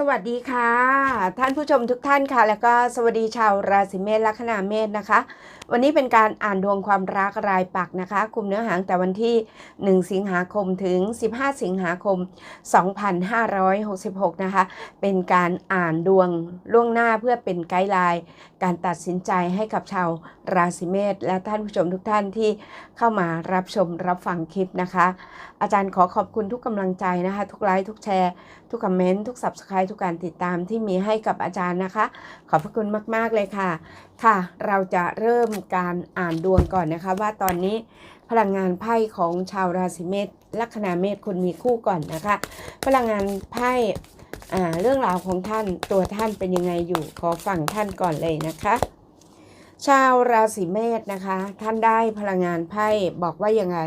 สวัสดีค่ะ ท่านผู้ชมทุกท่านค่ะ แล้วก็สวัสดีชาวราศีเมษลัคนาเมษนะคะ วันนี้เป็นการอ่านดวงความรักรายปักนะคะคุมเนื้อหางแต่วันที่ 1 สิงหาคมถึง 15 สิงหาคม 2566 นะคะ เป็นการอ่านดวงล่วงหน้าเพื่อเป็นไกด์ไลน์การตัดสินใจให้กับชาวราศีเมษและท่านผู้ชมทุกท่านที่เข้ามารับชมรับฟังคลิปนะคะ อาจารย์ขอขอบคุณทุกกำลังใจนะคะ ทุกไลค์ทุกแชร์ ทุกคอมเมนต์ทุก subscribe ทุกการติดตามที่มีให้กับอาจารย์นะคะ ขอบพระคุณมาก ๆ เลยค่ะ ค่ะ เราจะเริ่มการอ่านดวงก่อนนะคะว่าตอนนี้พลังงานไพ่ของชาวราศีเมษลัคนาเมษคนมีคู่ก่อนนะคะ พลังงานไพ่ เรื่องราวของท่านตัวท่านเป็นยังไงอยู่ขอฟังท่านก่อนเลยนะคะ ชาวราศีเมษนะคะ ท่านได้พลังงานไพ่บอกว่ายังไง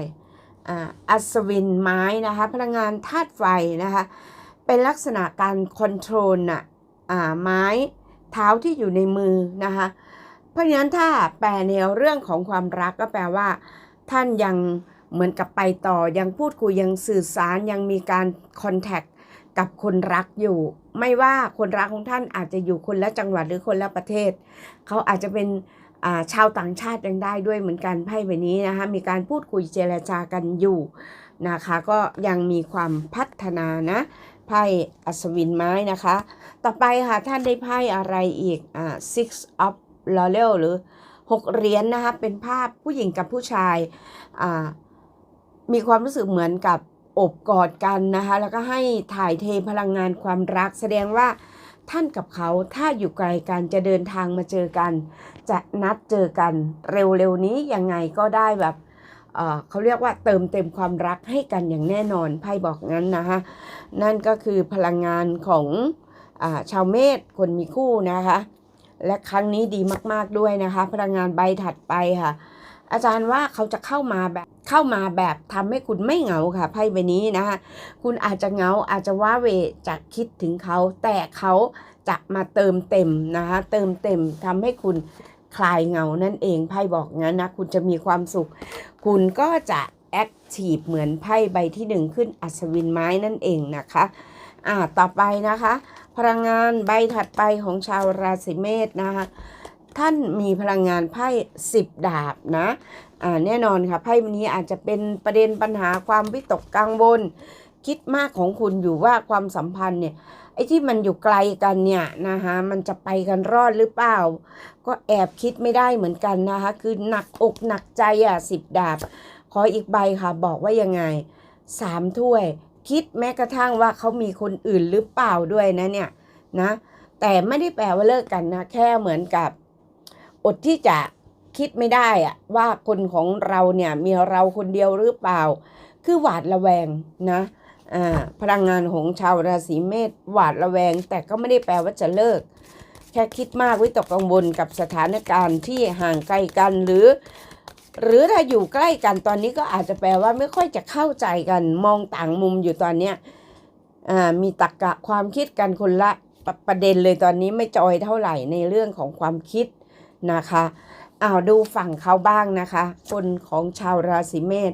อัศวินไม้นะคะพลังงานธาตุไฟนะคะเป็นลักษณะการคอนโทรลนะอ่าไม้เท้าที่อยู่ในมือนะคะเพราะฉะนั้นถ้าแปลแนเรื่องของความรักก็แปลว่า ท่านยังเหมือนกับไปต่อยังพูดคุยยังสื่อสารยังมีการคอนแทค กับคนรักอยู่ ไม่ว่าคนรักของท่านอาจจะอยู่คนละจังหวัดหรือคนละประเทศ เขาอาจจะเป็นาชาวต่างชาติยังได้ด้วยเหมือนกันไพ่ใบนี้นะคะมีการพูดคุยเจรจากันอยู่นะคะก็ยังมีความพัฒนานะไพ่อัศวินไม้นะคะ ต่อไปค่ะท่านได้ไพ่อะไรอีกอ่า six of laurel หรือ 6 เหรียญนะคะเป็นภาพผู้หญิงกับผู้ชายอ่ามีความรู้สึกเหมือนกับ อบกอดกันนะคะ แล้วก็ให้ถ่ายเทพลังงานความรัก แสดงว่าท่านกับเขาถ้าอยู่ไกลกันจะเดินทางมาเจอกัน จะนัดเจอกันเร็วๆนี้ยังไงก็ได้แบบเเขาเรียกว่าเติมเต็มความรักให้กันอย่างแน่นอนไพ่บอกงั้นนะคะนั่นก็คือพลังงานของอชาวเมษคนมีคู่นะคะ และครั้งนี้ดีมากๆด้วยนะคะ พลังงานใบถัดไปค่ะ อาจารย์ว่าเขาจะเข้ามาแบบเข้ามาแบบทำให้คุณไม่เหงาค่ะไพ่ใบนี้นะคะคุณอาจจะเหงาอาจจะว้าเวจะคิดถึงเขา แต่เขาจะมาเติมเต็มนะคะเติมเต็มทำให้คุณคลายเหงานั่นเองไพ่บอกงั้นนะคุณจะมีความสุข คุณก็จะแอคทีฟเหมือนไพ่ใบที่หนึ่งขึ้นอัศวินไม้นั่นเองนะคะอ่าต่อไปนะคะ พลังงานใบถัดไปของชาวราศีเมษนะคะ ท่านมีพลังงานไพ่สิบดาบนะอ่าแน่นอนค่ะไพ่นี้อาจจะเป็นประเด็นปัญหาความวิตกกังวลคิดมากของคุณอยู่ว่าความสัมพันธ์เนี่ยไอ้ที่มันอยู่ไกลกันเนี่ยนะคะมันจะไปกันรอดหรือเปล่า ก็แอบคิดไม่ได้เหมือนกันนะคะคือหนักอกหนักใจอะสิบดาบ ขออีกใบค่ะบอกว่ายังไงสามถ้วย คิดแม้กระทั่งว่าเขามีคนอื่นหรือเปล่าด้วยนะเนี่ยนะแต่ไม่ได้แปลว่าเลิกกันนะแค่เหมือนกับ อดที่จะคิดไม่ได้อะว่าคนของเราเนี่ยมีเราคนเดียวหรือเปล่า คือหวาดระแวงนะพลังงานของชาวราศีเมษหวาดระแวง แต่ก็ไม่ได้แปลว่าจะเลิก แค่คิดมากวิตกกังวลกับสถานการณ์ที่ห่างไกลกันหรือ หรือถ้าอยู่ใกล้กันตอนนี้ก็อาจจะแปลว่าไม่ค่อยจะเข้าใจกันมองต่างมุมอยู่ตอนเนี้ยมีตรกกะความคิดกันคนละปะประเด็นเลยตอนนี้ไม่จอยเท่าไหร่ในเรื่องของความคิด นะคะอ้าวดูฝั่งเขาบ้างนะคะ คนของชาวราศีเมษ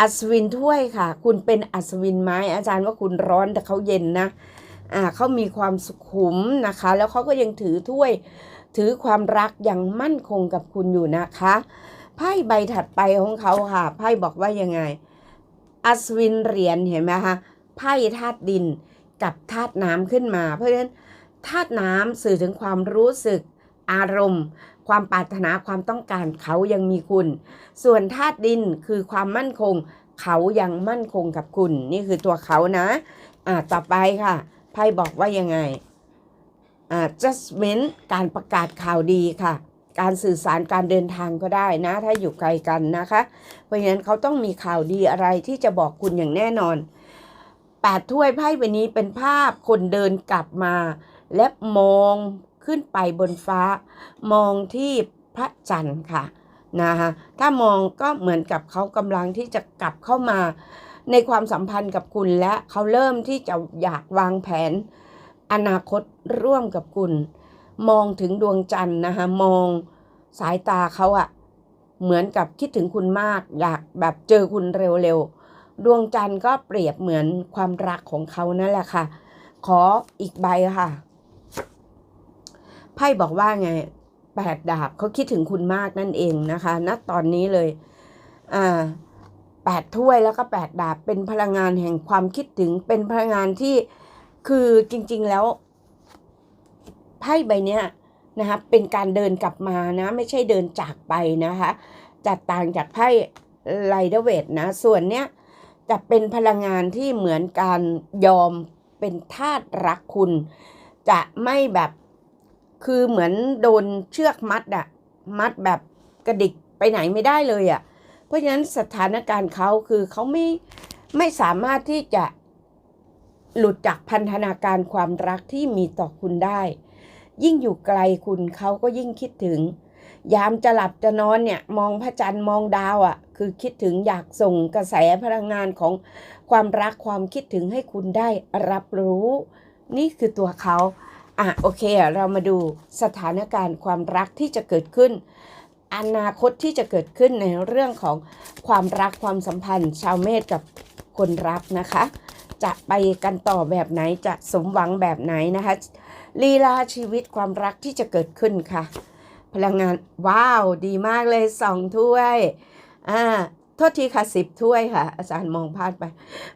อัศวินถ้วยค่ะ คุณเป็นอัศวินไม้อาจารย์ว่าคุณร้อนแต่เขาเย็นนะอ่าเขามีความสุขุมนะคะ แล้วเขาก็ยังถือถ้วย ถือความรักอย่างมั่นคงกับคุณอยู่นะคะไพ่ใบถัดไปของเขาค่ะไพ่บอกว่ายังไง อัศวินเหรียญเห็นไหมคะไพ่ธาตุดินกับธาตุน้ำขึ้นมา เพราะฉะนั้นธาตุน้ำสื่อถึงความรู้สึก อารมณ์ ความปรารถนาความต้องการเขายังมีคุณ ส่วนธาตุดินคือความมั่นคง เขายังมั่นคงกับคุณ นี่คือตัวเขานะอ่าต่อไปค่ะไพ่บอกว่ายังไงอ่า judgment การประกาศข่าวดีค่ะ การสื่อสารการเดินทางก็ได้นะ ถ้าอยู่ไกลกันนะคะ เพราะฉะนั้นเขาต้องมีข่าวดีอะไรที่จะบอกคุณอย่างแน่นอนแปดถ้วยไพ่ใบนี้เป็นภาพคนเดินกลับมา และมอง ขึ้นไปบนฟ้า มองที่พระจันทร์ค่ะนะคะถ้ามองก็เหมือนกับเขากำลังที่จะกลับเข้ามาในความสัมพันธ์กับคุณและเขาเริ่มที่จะอยากวางแผน อนาคตร่วมกับคุณ มองถึงดวงจันทร์นะคะมองสายตาเขาอะเหมือนกับคิดถึงคุณมาก อยากแบบเจอคุณเร็วๆ ดวงจันทร์ก็เปรียบเหมือนความรักของเขานั่นแหละค่ะ ขออีกใบค่ะ ไพ่บอกว่าไงแปดดาบเขาคิดถึงคุณมากนั่นเองนะคะณตอนนี้เลยอ่าแปดถ้วยแล้วก็แปดดาบเป็นพลังงานแห่งความคิดถึงเป็นพลังงานที่คือจริง ๆแล้วไพ่ใบเนี้ยนะคะเป็นการเดินกลับมานะ ไม่ใช่เดินจากไปนะคะจัดต่างจากไพ่ไรเดเวทนะส่วนเนี้ยจะเป็นพลังงานที่เหมือนการยอมเป็นทาสรักคุณ จะไม่แบบ คือเหมือนโดนเชือกมัดอะมัดแบบกระดิกไปไหนไม่ได้เลยอะเพราะฉะนั้นสถานการณ์เขาคือเขาไม่ไม่สามารถที่จะหลุดจากพันธนาการความรักที่มีต่อคุณได้ ยิ่งอยู่ไกลคุณเขาก็ยิ่งคิดถึง ยามจะหลับจะนอนเนี่ย มองพระจันทร์มองดาวอะ่ะ คือคิดถึงอยากส่งกระแสพลังงานของความรักความคิดถึงให้คุณได้รับรู้ นี่คือตัวเขา อะโอเค เรามาดูสถานการณ์ความรักที่จะเกิดขึ้น อนาคตที่จะเกิดขึ้นในเรื่องของความรักความสัมพันธ์ ชาวเมษกับคนรักนะคะ จะไปกันต่อแบบไหนจะสมหวังแบบไหนนะคะลีลาชีวิตความรักที่จะเกิดขึ้นค่ะ พลังงานว้าวดีมากเลยสองถ้วยอ่าโทษทีค่ะสิบถ้วยค่ะ อาจารย์มองพลาดไป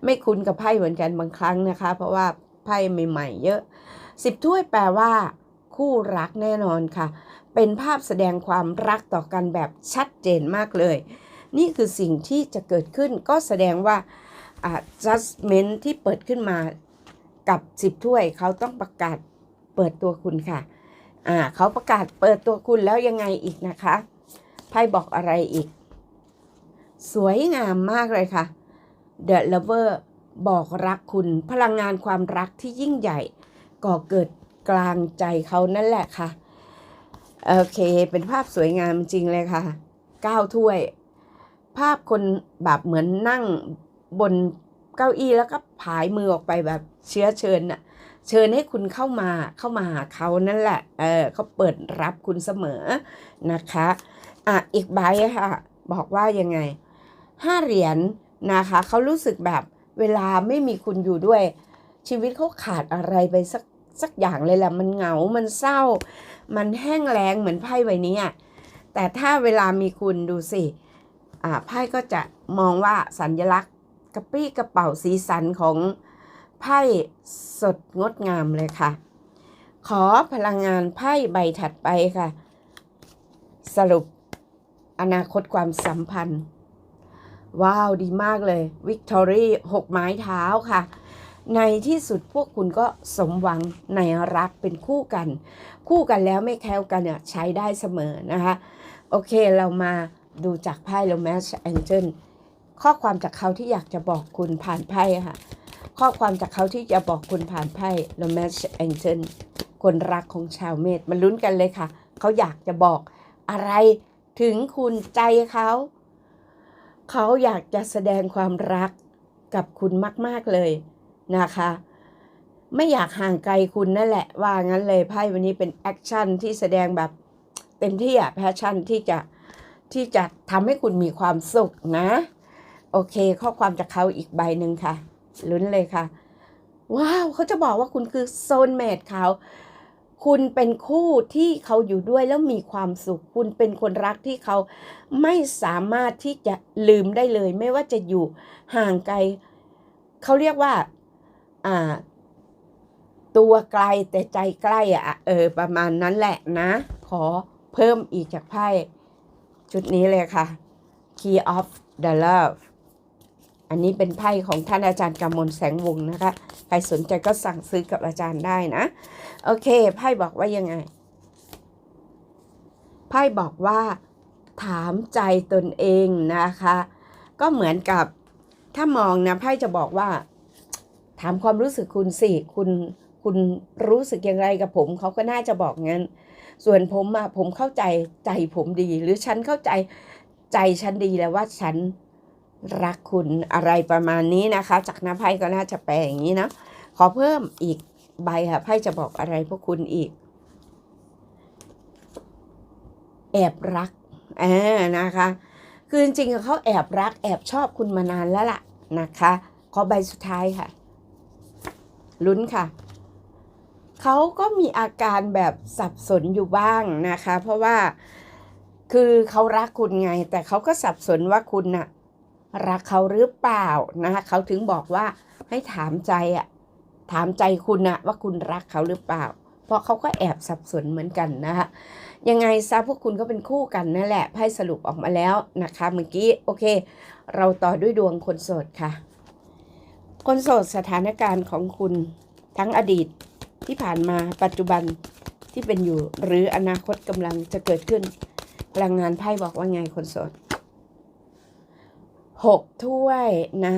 ไม่คุ้นกับไพ่เหมือนกันบางครั้งนะคะ เพราะว่าไพ่ใหม่ ๆ เยอะ สิบถ้วยแปลว่า คู่รักแน่นอนค่ะ เป็นภาพแสดงความรักต่อกันแบบชัดเจนมากเลย นี่คือสิ่งที่จะเกิดขึ้นก็แสดงว่าอ่า judgment ที่เปิดขึ้นมากับสิบถ้วยเขาต้องประกาศเปิดตัวคุณค่ะอ่าเขาประกาศเปิดตัวคุณแล้วยังไงอีกนะคะไพ่บอกอะไรอีก สวยงามมากเลยค่ะ The Lover บอกรักคุณพลังงานความรักที่ยิ่งใหญ่ ก่อเกิดกลางใจเขานั่นแหละค่ะ โอเคเป็นภาพสวยงามจริงเลยค่ะก้าถ้วย ภาพคนแบบเหมือนนั่งบนเก้าอี้แล้วก็ผายมือออกไปแบบเชื้อเชิญน่ะเชิญให้คุณเข้ามาเข้ามาหาเขานั่นแหละ เออเขาเปิดรับคุณเสมอนะคะ อะ อีกใบค่ะ บอกว่ายังไงห้าเหรียญนะคะ เขารู้สึกแบบเวลาไม่มีคุณอยู่ด้วย ชีวิตเขาขาดอะไรไปสักสักอย่างเลยแหละมันเหงา มันเศร้า มันแห้งแล้งเหมือนไพ่ใบนี้อะแต่ถ้าเวลามีคุณดูสิอ่าไพ่ก็จะมองว่าสัญลักษณ์กระปี้กระเป๋าสีสันของไพ่สดงดงามเลยค่ะ ขอพลังงานไพ่ใบถัดไปค่ะ สรุปอนาคตความสัมพันธ์ ว้าว ดีมากเลยวิกตอรี่หกไม้เท้าค่ะ ในที่สุดพวกคุณก็สมหวังในรักเป็นคู่กัน คู่กันแล้วไม่แคล้วกันเนี่ยใช้ได้เสมอนะคะ โอเคเรามาดูจากไพ่แล้วแมชแองเจิลข้อความจากเขาที่อยากจะบอกคุณผ่านไพ่ค่ะ ข้อความจากเขาที่จะบอกคุณผ่านไพ่แล้วแมชแองเจิลคนรักของชาวเมษมาลุ้นกันเลยค่ะ เขาอยากจะบอกอะไรถึงคุณใจเขา เขาอยากจะแสดงความรักกับคุณมาก ๆ เลย นะคะ ไม่อยากห่างไกลคุณนั่นแหละ ว่างั้นเลยไพ่วันนี้เป็นแอคชั่นที่แสดงแบบเต็มที่อะแพชชั่นที่จะที่จะทำให้คุณมีความสุขนะ โอเค ข้อความจากเขาอีกใบหนึ่งค่ะลุ้นเลยค่ะ ว้าวเขาจะบอกว่าคุณคือโซนเมดเขาคุณเป็นคู่ที่เขาอยู่ด้วยแล้วมีความสุข คุณเป็นคนรักที่เขาไม่สามารถที่จะลืมได้เลย ไม่ว่าจะอยู่ห่างไกล เขาเรียกว่า อ่า ตัวไกลแต่ใจใกล้อะเออ ประมาณนั้นแหละนะ ขอเพิ่มอีกจากไพ่ชุดนี้เลยค่ะ Key of the Love อันนี้เป็นไพ่ของท่านอาจารย์กำมลแสงวงศ์นะคะ ใครสนใจก็สั่งซื้อกับอาจารย์ได้นะ โอเค ไพ่บอกว่ายังไง ไพ่บอกว่า ถามใจตนเองนะคะ ก็เหมือนกับถ้ามองนะไพ่จะบอกว่า ถามความรู้สึกคุณสิคุณคุณรู้สึกอย่างไรกับผมเขาก็น่าจะบอกงั้น ส่วนผมอะผมเข้าใจใจผมดี หรือฉันเข้าใจใจฉันดีแล้วว่าฉันรักคุณอะไรประมาณนี้นะคะ จากน้าไพ่ก็น่าจะแปลอย่างนี้นะขอเพิ่มอีกใบค่ะไพ่จะบอกอะไรพวกคุณอีก แอบรักอ่านะคะ คือจริงๆเขาแอบรัก แอบชอบคุณมานานแล้วล่ะนะคะ ขอใบสุดท้ายค่ะ ลุ้นค่ะ เขาก็มีอาการแบบสับสนอยู่บ้างนะคะ เพราะว่าคือเขารักคุณไง แต่เขาก็สับสนว่าคุณน่ะรักเขาหรือเปล่านะคะเขาถึงบอกว่าให้ถามใจอะถามใจคุณนะว่าคุณรักเขาหรือเปล่า เพราะเขาก็แอบสับสนเหมือนกันนะคะยังไงซะพวกคุณก็เป็นคู่กันนั่นแหละไพ่สรุปออกมาแล้วนะคะ เมื่อกี้โอเค เราต่อด้วยดวงคนโสดค่ะ คนโสดสถานการณ์ของคุณทั้งอดีตที่ผ่านมาปัจจุบันที่เป็นอยู่ หรืออนาคตกำลังจะเกิดขึ้น พลังงานไพ่บอกว่าไงคนโสดหกถ้วยนะ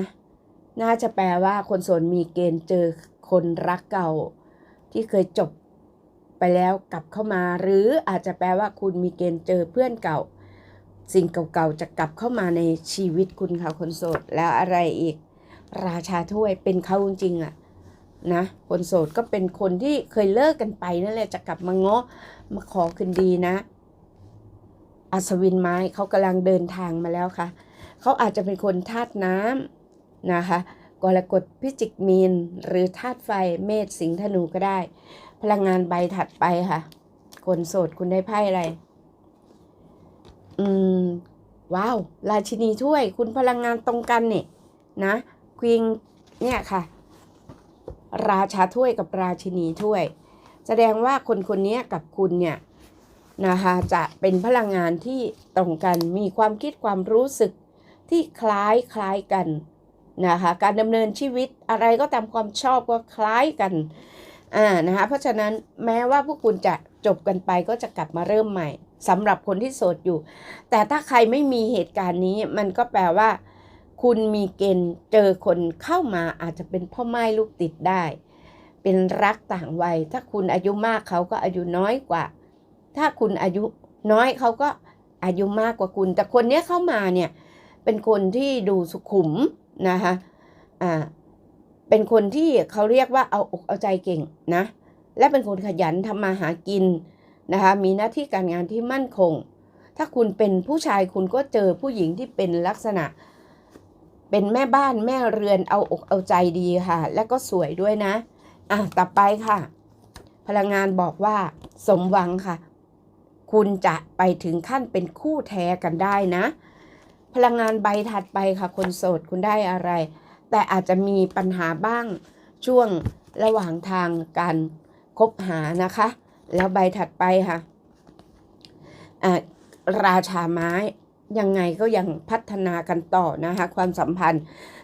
น่าจะแปลว่าคนโสดมีเกณฑ์เจอคนรักเก่า ที่เคยจบไปแล้วกลับเข้ามา หรืออาจจะแปลว่าคุณมีเกณฑ์เจอเพื่อนเก่า สิ่งเก่าๆจะกลับเข้ามาในชีวิตคุณค่ะคนโสดแล้วอะไรอีก ราชาถ้วยเป็นเขาจริงๆอะนะคนโสดก็เป็นคนที่เคยเลิกกันไปนั่นแหละจะกลับมาง้อมาขอคืนดีนะอัศวินไม้เขากำลังเดินทางมาแล้วค่ะเขาอาจจะเป็นคนธาตุน้ำนะคะกรกฎพิจิกมีน หรือธาตุไฟเมษสิงห์ธนูก็ได้ พลังงานใบถัดไปค่ะคนโสดคุณได้ไพ่อะไร อืม ว้าว ราชินีถ้วย คุณพลังงานตรงกันเนี่ยนะ ควีนเนี่ยค่ะ ราชาถ้วยกับราชินีถ้วย แสดงว่าคนคนนี้กับคุณเนี่ยนะคะจะเป็นพลังงานที่ตรงกันมีความคิดความรู้สึกที่คล้ายคล้ายกันนะคะการดำเนินชีวิตอะไรก็ตามความชอบก็คล้ายกันอ่านะคะเพราะฉะนั้นแม้ว่าพวกคุณจะจบกันไปก็จะกลับมาเริ่มใหม่สำหรับคนที่โสดอยู่ แต่ถ้าใครไม่มีเหตุการณ์นี้มันก็แปลว่า คุณมีเกณฑ์เจอคนเข้ามาอาจจะเป็นพ่อไม้ลูกติดได้ เป็นรักต่างวัย ถ้าคุณอายุมากเขาก็อายุน้อยกว่า ถ้าคุณอายุน้อยเขาก็อายุมากกว่าคุณ แต่คนเนี้ยเข้ามาเนี่ยเป็นคนที่ดูสุขุมนะคะอ่าเป็นคนที่เขาเรียกว่าเอาอกเอาใจเก่งนะ และเป็นคนขยันทำมาหากินนะคะมีหน้าที่การงานที่มั่นคง ถ้าคุณเป็นผู้ชายคุณก็เจอผู้หญิงที่เป็นลักษณะ เป็นแม่บ้านแม่เรือนเอาอกเอาใจดีค่ะ และก็สวยด้วยนะอะต่อไปค่ะ พลังงานบอกว่า สมหวังค่ะ คุณจะไปถึงขั้นเป็นคู่แท้กันได้นะ พลังงานใบถัดไปค่ะ คนโสดคุณได้อะไร แต่อาจจะมีปัญหาบ้างช่วงระหว่างทางการคบหานะคะ แล้วใบถัดไปค่ะะราชาไม้ ยังไงก็ยังพัฒนากันต่อนะคะ ความสัมพันธ์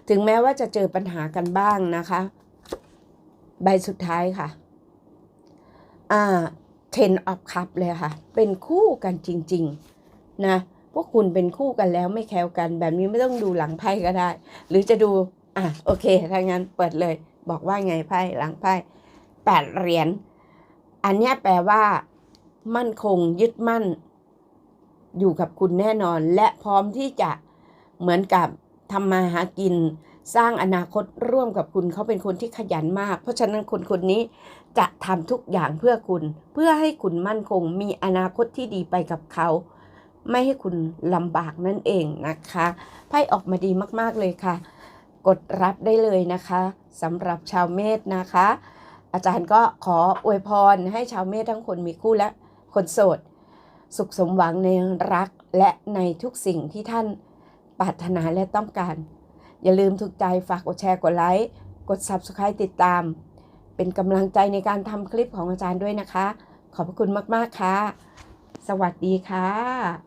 ถึงแม้ว่าจะเจอปัญหากันบ้างนะคะ ใบสุดท้ายค่ะ อ่า ten of cup เลยค่ะ เป็นคู่กันจริง ๆ นะ พวกคุณเป็นคู่กันแล้วไม่แคล้วกัน แบบนี้ไม่ต้องดูหลังไพ่ก็ได้ หรือจะดู อะ โอเค ถ้างั้นเปิดเลย บอกว่าไงไพ่หลังไพ่แปดเหรียญ อันนี้แปลว่า มั่นคงยึดมั่น อยู่กับคุณแน่นอน และพร้อมที่จะเหมือนกับทำมาหากิน สร้างอนาคตร่วมกับคุณเขาเป็นคนที่ขยันมาก เพราะฉะนั้นคนคนนี้จะทำทุกอย่างเพื่อคุณ เพื่อให้คุณมั่นคง มีอนาคตที่ดีไปกับเขาไม่ให้คุณลำบากนั่นเองนะคะไพ่ออกมาดีมากๆเลยค่ะ กดรับได้เลยนะคะสำหรับชาวเมษนะคะ อาจารย์ก็ขออวยพรให้ชาวเมษทั้งคนมีคู่และคนโสด สุขสมหวังในรักและในทุกสิ่งที่ท่านปรารถนาและต้องการ อย่าลืมถูกใจฝากกดแชร์กดไลค์ กด Subscribe ติดตาม เป็นกำลังใจในการทำคลิปของอาจารย์ด้วยนะคะ ขอบพระคุณมาก ๆ ค่ะ สวัสดีค่ะ